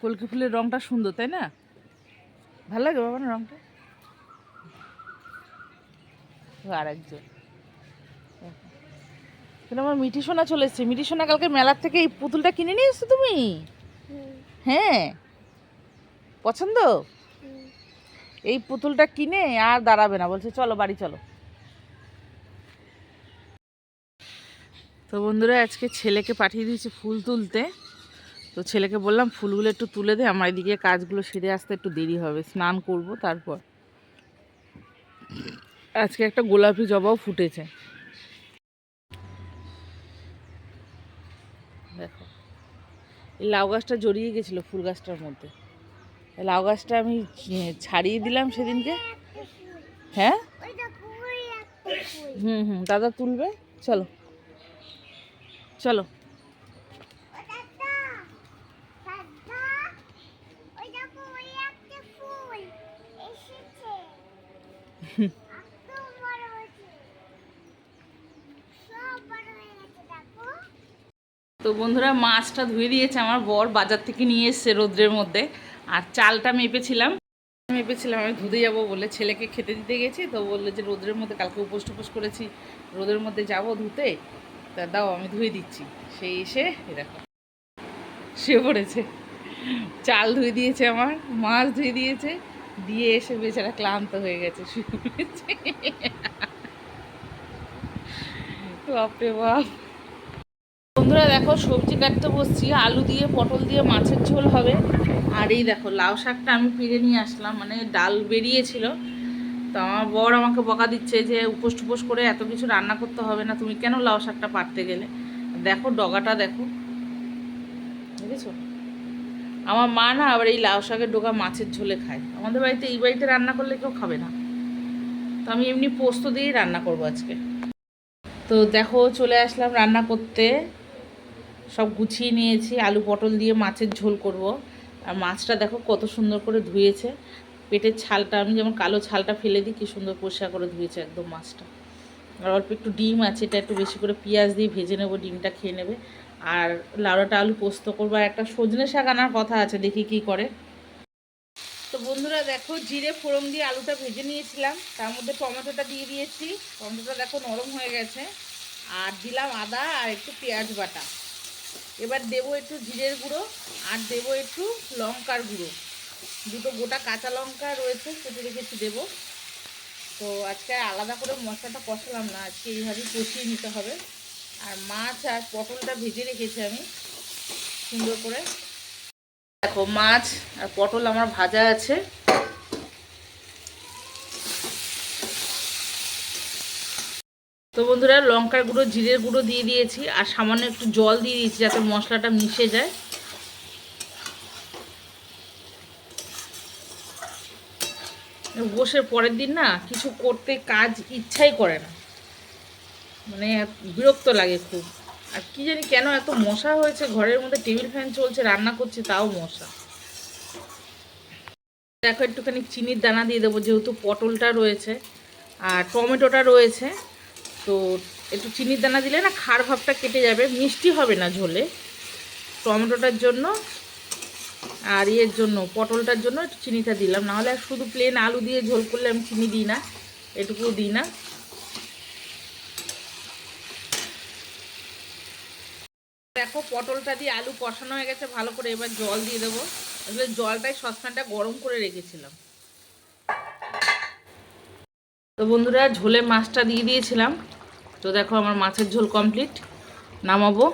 কলকি ফুলের রংটা সুন্দর তাই না? ভালো লাগে বাবা না রংটা? আরেকজন। কিন্তু আমার মিঠি সোনা চলে এসছে। মিঠি সোনা কালকে মেলার থেকে এই পুতুলটা কিনে নিয়ে এসছো তুমি? হ্যাঁ। পছন্দ? এই পুতুলটা কিনে আর দাঁড়াবে না। বলছে চলো বাড়ি চলো। তো বন্ধুরা আজকে ছেলেকে পাঠিয়ে দিয়েছি ফুল তুলতে। তো ছেলেকে বললাম ফুলগুলো একটু তুলে দে আমার এদিকে কাজগুলো সেরে আসতে একটু দেরি হবে স্নান করব তারপর। আজকে একটা গোলাপি জবাও ফুটেছে। দেখো এই লাউ গাছটা জড়িয়ে গেছিল ফুল গাছটার মধ্যে। লাউ গাছটা আমি ছাড়িয়ে দিলাম সেদিনকে। হ্যাঁ? হুম হুম দাদা তুলবে? চলো। চলো। তো বন্ধুরা, মাছটা ধুয়ে দিয়েছে আমার বর, বাজার থেকে নিয়ে এসছে রোদ্রের মধ্যে। আর চালটা মেপেছিলাম। মেপেছিলাম, আমি ধুতে যাব বলে ছেলেকে খেতে দিতে গেছি, তো বলল যে রোদ্রের মধ্যে কালকে উপোস টুপোস করেছি। রোদের মধ্যে যাব ধুতে। তা দাও, আমি ধুয়ে দিচ্ছি। সেই এসে এ দেখো, শুয়ে পড়েছে। চাল ধুয়ে দিয়েছে আমার, মাছ ধুয়ে দিয়েছে, দিয়ে এসে বেচারা ক্লান্ত হয়ে গেছে, শুয়ে পড়েছে। বাপরে বাপ। বন্ধুরা দেখো, সবজি কাটতে বসছি, আলু দিয়ে, পটল দিয়ে, মাছের ঝোল হবে। আর এই দেখো, লাউ শাকটা আমি পেরে নিয়ে আসলাম মানে ডাল বেরিয়েছিল। তো আমার বর আমাকে বকা দিচ্ছে যে উপোস টুপোস করে এত কিছু রান্না করতে হবে না, তুমি কেন লাউ শাকটা পারতে গেলে? দেখো ডগাটা দেখো। দেখেছ আমার মা না আবার এই লাউ শাকের ডোকা মাছের ঝোলে খায়। আমাদের বাড়িতে এই বাড়িতে রান্না করলে কেউ খাবে না। তো আমি এমনি পোস্ত দিয়েই রান্না করব আজকে। তো দেখো চলে আসলাম রান্না করতে। সব গুছিয়ে নিয়েছি, আলু পটল দিয়ে মাছের ঝোল করব। আর মাছটা দেখো কত সুন্দর করে ধুয়েছে। পেটের ছালটা, আমি যেমন কালো ছালটা ফেলে দিই, কি সুন্দর পরিষ্কার করে ধুয়েছে একদম মাছটা। আর অল্প একটু ডিম আছে, এটা একটু বেশি করে পেঁয়াজ দিয়ে ভেজে নেব, ডিমটা খেয়ে নেবে। আর লাউড়াটা আলু পোস্ত করব, আর একটা সজনে শাক আনার কথা আছে, দেখি কি করে। তো বন্ধুরা দেখো, জিরে, ফোড়ন দিয়ে আলুটা ভেজে নিয়েছিলাম, তার মধ্যে টমেটোটা দিয়ে দিয়েছি। টমেটোটা দেখো নরম হয়ে গেছে, আর দিলাম আদা আর একটু পেঁয়াজ বাটা। এবার দেবো একটু জিরের গুঁড়ো, আর দেবো একটু লঙ্কার গুঁড়ো। দুটো গোটা কাঁচা লঙ্কা রয়েছে, কেটে রেখেছি দেবো। তো আজকে আলাদা করে মশলাটা কষালাম না, আজকে এইভাবেই কষিয়ে নিতে হবে। আর মাছ আর পটলটা ভেজে রেখেছি আমি, সুন্দর করে। দেখো, মাছ আর পটল আমার ভাজা আছে। তো বন্ধুরা, লঙ্কার গুঁড়ো, জিরের গুঁড়ো দিয়ে দিয়েছি, আর সামান্য একটু জল দিয়ে দিয়েছি যাতে মশলাটা মিশে যায়। বসে পরের দিন না কিছু করতে কাজ ইচ্ছাই করে না। মানে বিরক্ত লাগে খুব। আর কি জানি কেন এত মশা হয়েছে, ঘরের মধ্যে টেবিল ফ্যান চলছে, রান্না করছে, তাও মশা। দেখো, একটুখানি চিনির দানা দিয়ে দেবো, যেহেতু পটলটা রয়েছে আর টমেটোটা রয়েছে, তো একটু চিনির দানা দিলে না খার ভাবটা কেটে যাবে। মিষ্টি হবে না ঝোলে। টমেটোটার জন্য আর ইয়ের জন্য, পটলটার জন্য একটু চিনিটা দিলাম। নাহলে শুধু প্লেন আলু দিয়ে ঝোল করলে আমি চিনি দিই না এটুকু দিই না। দেখো, পটলটা দিয়ে আলু কষানো হয়ে গেছে, ভালো করে এবার জল দিয়ে দেবো। আসলে জলটাই সসপ্যানটা গরম করে রেখেছিলাম। তো বন্ধুরা ঝোলে মাছটা দিয়ে দিয়েছিলাম। তো দেখো, আমার মাছের ঝোল কমপ্লিট নামাবো।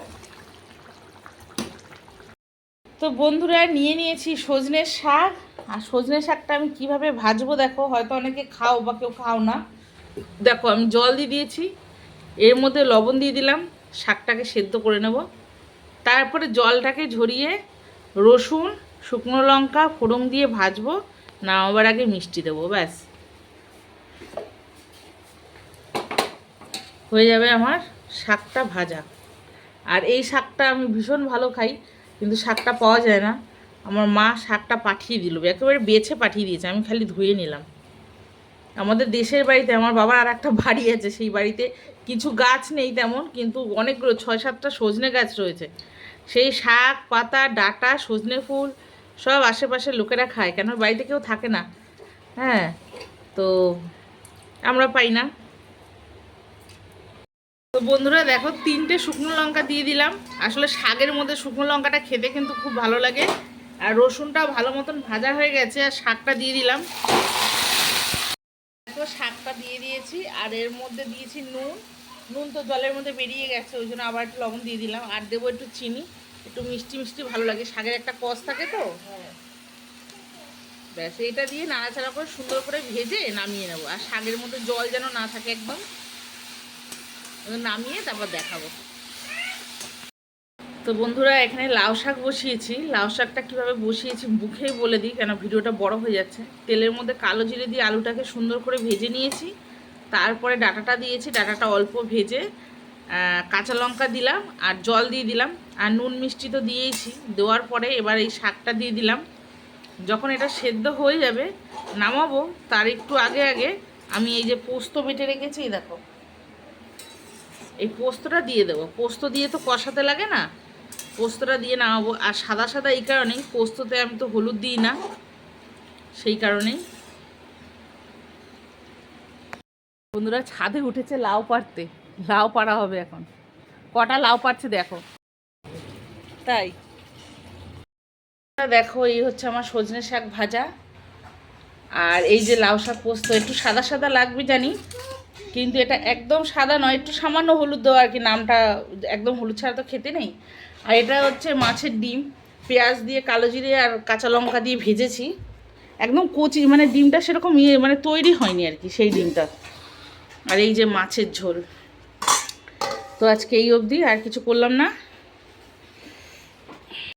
তো বন্ধুরা নিয়ে নিয়েছি সজনের শাক। আর সজনে শাকটা আমি কীভাবে ভাজবো দেখো, হয়তো অনেকে খাও বা কেউ খাও না। দেখো, আমি জল দিয়ে দিয়েছি, এর মধ্যে লবণ দিয়ে দিলাম, শাকটাকে সেদ্ধ করে নেব। তারপরে জলটাকে ঝরিয়ে রসুন, শুকনো লঙ্কা, ফোড়ন দিয়ে ভাজবো, নামাবার আগে মিষ্টি দেবো, ব্যাস। হয়ে যাবে আমার শাকটা ভাজা। আর এই শাকটা আমি ভীষণ ভালো খাই। কিন্তু শাকটা পাওয়া যায় না। আমার মা শাকটা পাঠিয়ে দিল, একেবারে বেছে পাঠিয়ে দিয়েছে, আমি খালি ধুয়ে নিলাম। আমাদের দেশের বাড়িতে, আমার বাবার আর একটা বাড়ি আছে, সেই বাড়িতে কিছু গাছ নেই তেমন, কিন্তু অনেকগুলো, ছয় সাতটা সজনে গাছ রয়েছে। সেই শাক, পাতা, ডাটা, সজনে ফুল, সব আশেপাশের লোকেরা খায়, কেন বাড়িতে কেউ থাকে না? হ্যাঁ তো আমরা পাই না। তো বন্ধুরা দেখো, তিনটে শুকনো লঙ্কা দিয়ে দিলাম। আসলে শাকের মধ্যে শুকনো লঙ্কাটা খেতে কিন্তু খুব ভালো লাগে। আর রসুনটা ভালো মতন ভাজা হয়ে গেছে, আর শাকটা দিয়ে দিলাম। দেখো, শাকটা দিয়ে দিয়েছি, আর এর মধ্যে দিয়েছি নুন। নুন তো জলের মধ্যে বেরিয়ে গেছে, ওই জন্য আবার একটু লবণ দিয়ে দিলাম। আর দেবো একটু চিনি, একটু মিষ্টি মিষ্টি ভালো লাগে। শাকের একটা কষ থাকে তো। ব্যাস এটা দিয়ে নাড়াচাড়া করে সুন্দর করে ভেজে নামিয়ে নেব। আর শাকের মধ্যে জল যেন না থাকে একদম। নামিয়ে তারপর দেখাবো। তো বন্ধুরা, এখানে লাউ শাক বসিয়েছি। লাউ শাকটা কীভাবে বসিয়েছি মুখেই বলে দিই কেন ভিডিওটা বড় হয়ে যাচ্ছে। তেলের মধ্যে কালো জিরে দিয়ে আলুটাকে সুন্দর করে ভেজে নিয়েছি। তারপরে ডাটাটা দিয়েছি, ডাটাটা অল্প ভেজে কাঁচা লঙ্কা দিলাম আর জল দিয়ে দিলাম। আর নুন মিষ্টি তো দিয়েইছি। দেওয়ার পরে এবার এই শাকটা দিয়ে দিলাম। যখন এটা সেদ্ধ হয়ে যাবে, নামাবো, তার একটু আগে আগে আমি এই যে পোস্ত বেটে রেখেছি দেখো। এই পোস্তটা দিয়ে দেবো। পোস্ত দিয়ে তো কষাতে লাগে না। পোস্তটা দিয়ে নামাবো আর সাদা সাদা এই কারণেই পোস্ততে আমি তো হলুদ দিই না। সেই কারণেই। বন্ধুরা, ছাদে উঠেছে লাউ পাড়তে। লাউ পাড়া হবে এখন। কটা লাউ পাড়ছে দেখো। তাই। দেখো, এই হচ্ছে আমার সজনে শাক ভাজা। আর এই যে লাউ শাক পোস্ত, একটু সাদা সাদা লাগবে জানি। কিন্তু এটা একদম সাদা নয়, একটু সামান্য হলুদ দেওয়া আর কি, নামটা একদম হলুদ ছাড়া তো খেতে নেই। আর এটা হচ্ছে মাছের ডিম, পেঁয়াজ দিয়ে কালো জিরে আর কাঁচা লঙ্কা দিয়ে ভেজেছি। একদম কচি মানে ডিমটা সেরকম ইয়ে মানে তৈরি হয়নি আর কি সেই ডিমটা। আর এই যে মাছের ঝোল। তো আজকে এই অবধি, আর কিছু করলাম না।